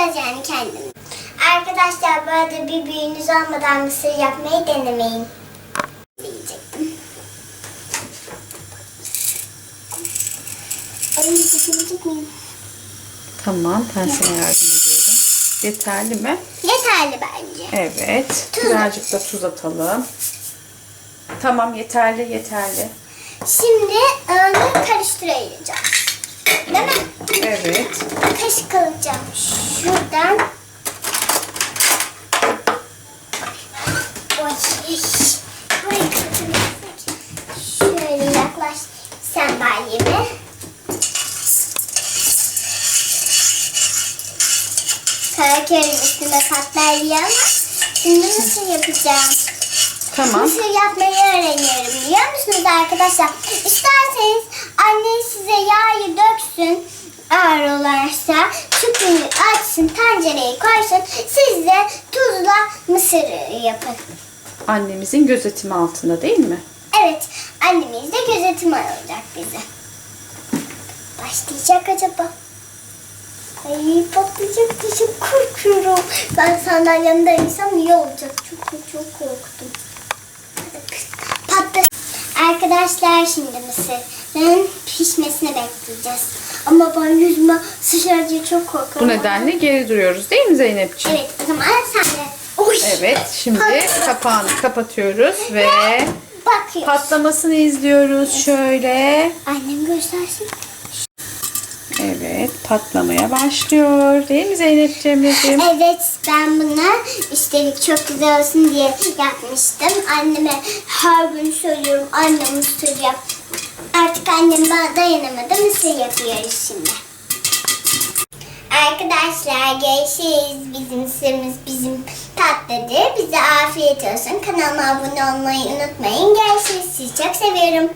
yapacağız yani kendimiz. Arkadaşlar bu arada bir büyüğünüz olmadan mısır yapmayı denemeyin. Diyecektim. Tamam ben sana yardım ediyorum. Yeterli mi? Yeterli bence. Evet. Tuz. Birazcık da tuz atalım. Tamam yeterli yeterli. Şimdi onu karıştıracağım. Değil mi? Evet. Kaşık alacağım. Şuradan. Şöyle yaklaş. Sen balyeme. Karaköylü üstüne diye ama şimdi nasıl yapacağım? Tamam. Mısır yapmayı öğreniyorum biliyor musunuz arkadaşlar? İsterseniz annen size yağı döksün ağır olarsa çöpünü açsın tencereyi koysun siz de tuzla mısır yapın. Annemizin gözetimi altında değil mi? Evet annemiz de gözetim alacak bize. Başlayacak acaba? Ay patlayacak diye korkuyorum. Ben sandalyemde insan iyi olacak. Çok çok korktum. Arkadaşlar şimdi mısırın pişmesini bekleyeceğiz. Ama ben yüzüme sıçrar diye çok korkuyorum. Bu nedenle geri duruyoruz değil mi Zeynepciğim? Evet o zaman sen de. Oy. Evet. Şimdi Patladı. kapağını kapatıyoruz ve Bakıyoruz. patlamasını izliyoruz şöyle. Annem göstersin. Evet patlamaya başlıyor. Değil mi Zeynepciğim? Evet ben bunu üstelik çok güzel olsun diye yapmıştım. Anneme her gün söylüyorum annem mısır yap. Artık annem bana dayanamadı mısır yapıyoruz şimdi. Arkadaşlar görüşürüz. Bizim mısırımız bizim tatlıdır. Bize afiyet olsun. Kanalıma abone olmayı unutmayın. Görüşürüz. Sizi çok seviyorum.